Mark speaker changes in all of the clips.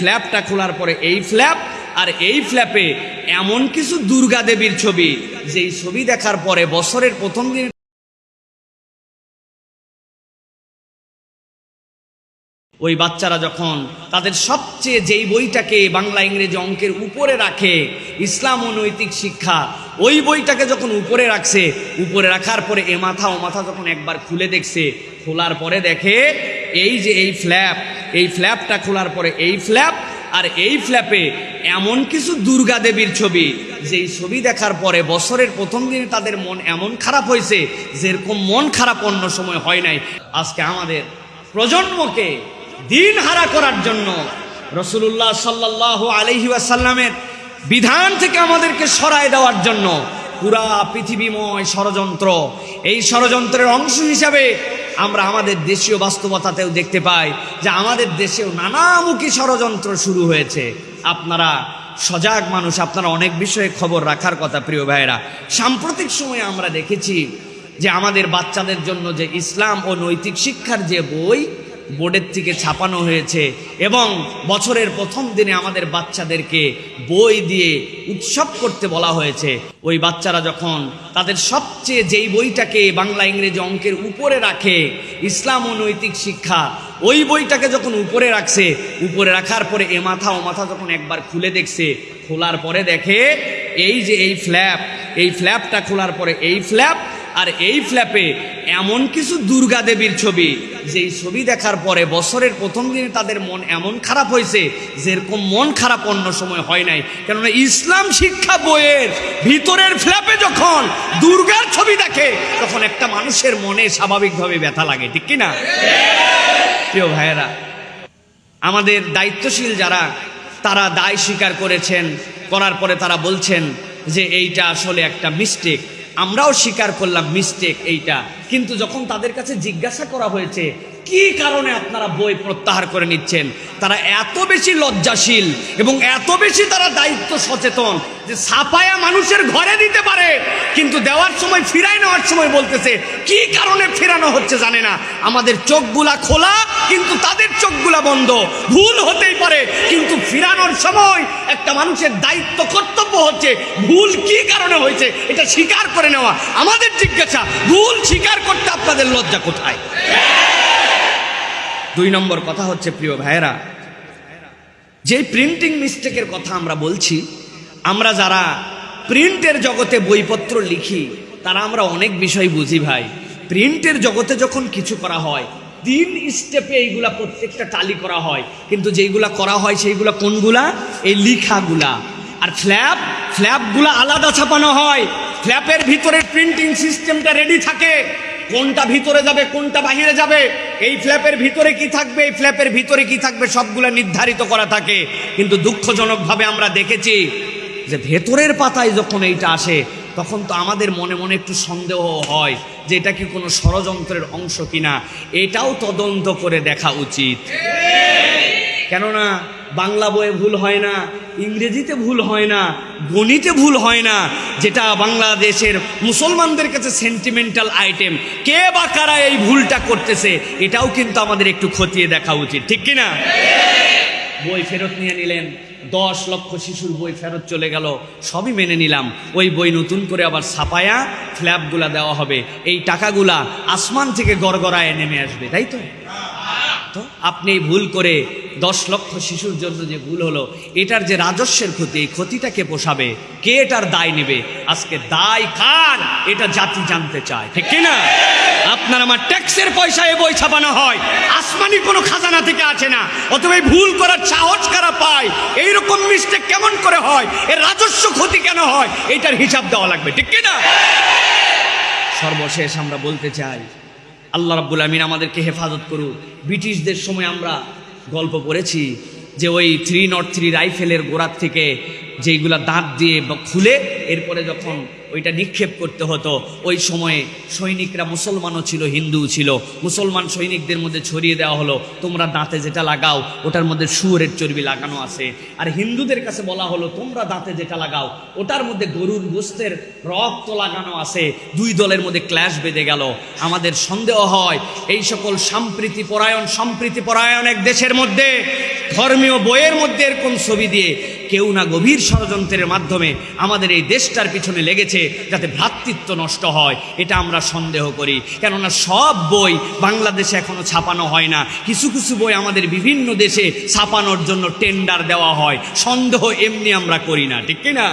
Speaker 1: ফ্ল্যাপটা খোলার পরে এই ফ্ল্যাপ আর এই ফ্ল্যাপে এমন কিছু দুর্গা দেবীর ছবি, যেই ছবি দেখার পরে বছরের প্রথম দিন ওই বাচ্চারা যখন তাদের সবচেয়ে যেই বইটাকে বাংলা ইংরেজি অঙ্কের উপরে রাখে, ইসলাম ও নৈতিক শিক্ষা, ওই বইটাকে যখন উপরে রাখছে, উপরে রাখার পরে এ মাথা ও মাথা যখন একবার খুলে দেখছে, খোলার পরে দেখে এই যে এই ফ্ল্যাপ এই ফ্ল্যাপটা খোলার পরে এই ফ্ল্যাপ আর এই ফ্ল্যাপে এমন কিছু দুর্গা দেবীর ছবি, যেই ছবি দেখার পরে বছরের প্রথম দিনে তাদের মন এমন খারাপ হয়েছে, যেরকম মন খারাপ অন্য সময় হয় নাই। আজকে আমাদের প্রজন্মকে দিন হারা করার জন্য রসুল্লাহ সাল্লাহ আলহি আসাল্লামের বিধান থেকে আমাদেরকে সরায় দেওয়ার জন্য পুরা পৃথিবীময় ষড়যন্ত্র, এই ষড়যন্ত্রের অংশ হিসাবে আমরা আমাদের দেশীয় বাস্তবতাতেও দেখতে পাই যে আমাদের দেশেও নানামুখী ষড়যন্ত্র শুরু হয়েছে। আপনারা সজাগ মানুষ, আপনারা অনেক বিষয়ে খবর রাখার কথা, প্রিয় ভাইয়েরা। সাম্প্রতিক সময়ে আমরা দেখেছি যে আমাদের বাচ্চাদের জন্য যে ইসলাম ও নৈতিক শিক্ষার যে বই বোর্ডের থেকে ছাপানো হয়েছে এবং বছরের প্রথম দিনে আমাদের বাচ্চাদেরকে বই দিয়ে উৎসব করতে বলা হয়েছে। ওই বাচ্চারা যখন তাদের সবচেয়ে যেই বইটাকে বাংলা ইংরেজি অঙ্কের উপরে রাখে, ইসলাম ও নৈতিক শিক্ষা, ওই বইটাকে যখন উপরে রাখছে, উপরে রাখার পরে এ মাথা ও মাথা যখন একবার খুলে দেখছে, খোলার পরে দেখে এই যে এই ফ্ল্যাপ এই ফ্ল্যাপটা খোলার পরে এই ফ্ল্যাপ আর এই ফ্ল্যাপে এমন কিছু দুর্গা দেবীর ছবি। যেই ছবি দেখার পরে বছরের প্রথম দিনে তাদের মন এমন খারাপ হয়েছে, যেরকম মন খারাপ অন্য সময় হয় নাই। কেননা ইসলাম শিক্ষা বইয়ের ভিতরের ফ্ল্যাপে যখন দুর্গার ছবি দেখে, তখন একটা মানুষের মনে স্বাভাবিকভাবে ব্যথা লাগে, ঠিক কি না? প্রিয় ভাইয়েরা, আমাদের দায়িত্বশীল যারা, তারা দায় স্বীকার করেছেন, করার পরে তারা বলছেন যে এইটা আসলে একটা মিস্টেক আমরাও স্বীকার করলাম মিস্টেক এইটা। কিন্তু যখন তাদের কাছে জিজ্ঞাসা করা হয়েছে, কি কারণে আপনারা বই প্রত্যাহার করে নিচ্ছেন? তারা এত বেশি লজ্জাশীল এবং এত বেশি তারা দায়িত্ব সচেতন যে ছাপায়া মানুষের ঘরে দিতে পারে, কিন্তু দেওয়ার সময় ফিরাই নেওয়ার সময় বলতেছে, কি কারণে ফেরানো হচ্ছে জানে না। আমাদের চোখগুলা খোলা, কিন্তু বন্ধ, ভুল হতেই পারে, কিন্তু ফিরানোর সময় একটা মানুষের দায়িত্ব, কর্তব্য হচ্ছে ভুল কি কারণে হয়েছে, এটা স্বীকার করে নেওয়া। আমাদের জিজ্ঞাসা, ভুল স্বীকার করতে আপনাদের লজ্জা কোথায়? দুই নম্বর কথা হচ্ছে, প্রিয় ভাইয়েরা, যে প্রিন্টিং মিস্টেকের কথা আমরা বলছি, আমরা যারা প্রিন্টের জগতে বইপত্র লিখি, তারা আমরা অনেক বিষয় বুঝি ভাই। প্রিন্টের জগতে যখন কিছু করা হয় তিন স্টেপে এইগুলা প্রত্যেকটা টালি করা হয়। কিন্তু যেইগুলা করা হয়, সেইগুলা কোনগুলা? এই লিখাগুলা। আর ফ্ল্যাপ ফ্ল্যাপগুলা আলাদা ছাপানো হয়। ফ্ল্যাপের ভিতরে প্রিন্টিং সিস্টেমটা রেডি থাকে। কোনটা ভিতরে যাবে, কোনটা বাহিরে যাবে? এই ফ্ল্যাপের ভিতরে কি থাকবে? এই ফ্ল্যাপের ভিতরে কি থাকবে? সবগুলো নির্ধারিত করা থাকে। কিন্তু দুঃখজনকভাবে আমরা দেখেছি যে ভেতরের পাতায় যখন এইটা আসে তখন তো আমাদের মনে মনে একটু সন্দেহ হয় যে এটা কি কোনো ষড়যন্ত্রের অংশ কিনা। এটাও তদন্ত করে দেখা উচিত। কেননা বাংলা বইয়ে ভুল হয় না, ইংরেজিতে ভুল হয় না, গণিতে ভুল হয় না, যেটা বাংলাদেশের মুসলমানদের কাছে সেন্টিমেন্টাল আইটেম কে বা কারা এই ভুলটা করতেছে, এটাও কিন্তু আমাদের একটু খতিয়ে দেখা উচিত। ঠিক কিনা? বই ফেরত নিয়ে নিলেন। দশ লক্ষ শিশুর বই ফেরত চলে গেল। সবই মেনে নিলাম। ওই বই নতুন করে আবার ছাপায়া ফ্ল্যাপগুলা দেওয়া হবে। এই টাকাগুলা আসমান থেকে গড়গড়ায় নেমে আসবে, তাই তো? তো আপনি ভুল করে দশ লক্ষ শিশুর জন্য যে ভুল হলো, এটার যে রাজস্বের ক্ষতি, এই ক্ষতিটাকে পোষাবে? কে এটার দায় নেবে? আজকে দায় কার? এটা জাতি জানতে চায়। ঠিক কিনা? আপনার আমার ট্যাক্সের পয়সায় বই ছাপানো হয়। আসমানি কোনো খাজানা থেকে আছে না। অথবা ভুল করার সাহস কারা পায়? এইরকম মিস্টেক কেমন করে হয়? এর রাজস্ব ক্ষতি কেন হয়? এটার হিসাব দেওয়া লাগবে। ঠিক কিনা? সর্বশেষ আমরা বলতে চাই, আল্লাহ রাব্বুল আমিন আমাদেরকে হেফাজত করুক। ব্রিটিশদের সময় আমরা গল্প পড়েছি যে ওই থ্রি নট থ্রি রাইফেলের গোড়ার থেকে যেইগুলা দাঁত দিয়ে বা খুলে এরপরে যখন ওইটা নিক্ষেপ করতে হতো, ওই সময়ে সৈনিকরা মুসলমানও ছিল হিন্দু ছিল। মুসলমান সৈনিকদের মধ্যে ছড়িয়ে দেওয়া হলো, তোমরা দাঁতে যেটা লাগাও, ওটার মধ্যে শুয়োরের চর্বি লাগানো আছে। আর হিন্দুদের কাছে বলা হলো, তোমরা দাঁতে যেটা লাগাও, ওটার মধ্যে গরুর গোস্তের রক্ত লাগানো আছে। দুই দলের মধ্যে ক্ল্যাশ বেঁধে গেল। আমাদের সন্দেহ হয়, এই সকল সম্প্রীতি পরায়ণ সম্প্রীতি পরায়ণ এক দেশের মধ্যে ধর্মীয় বইয়ের মধ্যে এরকম ছবি দিয়ে কেউ না গভীর ষড়যন্ত্রের মাধ্যমে আমাদের এই দেশটার পিছনে লেগেছে যাতে ভ্রাতৃত্ব নষ্ট হয়, এটা আমরা সন্দেহ করি। কেননা সব বই বাংলাদেশে এখনও ছাপানো হয় না। কিছু কিছু বই আমাদের বিভিন্ন দেশে ছাপানোর জন্য টেন্ডার দেওয়া হয়। সন্দেহ এমনি আমরা করি না, ঠিক কি না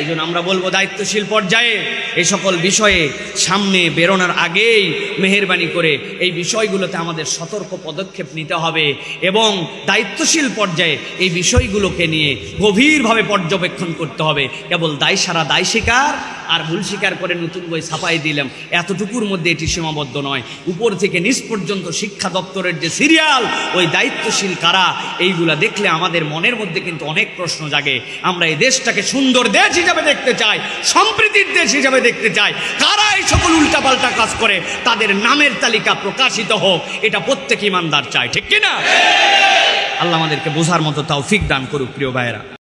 Speaker 1: এই আমরা বলব দায়িত্বশীল পর্যায়ে এই সকল বিষয়ে সামনে বেরোনোর আগেই মেহরবানি করে এই বিষয়গুলোতে আমাদের সতর্ক পদক্ষেপ নিতে হবে এবং দায়িত্বশীল পর্যায়ে এই বিষয়গুলোকে নিয়ে গভীরভাবে পর্যবেক্ষণ করতে হবে। কেবল দায় সারা দায় স্বীকার আর ভুল স্বীকার করে নতুন বই ছাপাই দিলাম। এতটুকুর মধ্যে এটি সীমাবদ্ধ নয়। উপর থেকে নিচ পর্যন্ত শিক্ষা দপ্তরের যে সিরিয়াল, ওই দায়িত্বশীল কারা, এইগুলা দেখলে আমাদের মনের মধ্যে কিন্তু অনেক প্রশ্ন জাগে। আমরা এই দেশটাকে সুন্দর দেশ হিসাবে দেখতে চাই, সম্প্রীতির দেশ হিসাবে দেখতে চাই। কারা এই সকল উল্টাপাল্টা কাজ করে? তাদের নামের তালিকা প্রকাশিত হোক, এটা প্রত্যেক ইমানদার চায়, ঠিক কিনা? আল্লাহ আমাদেরকে বোঝার মতো তাও ফিক দান করুক, প্রিয় ভাইয়েরা।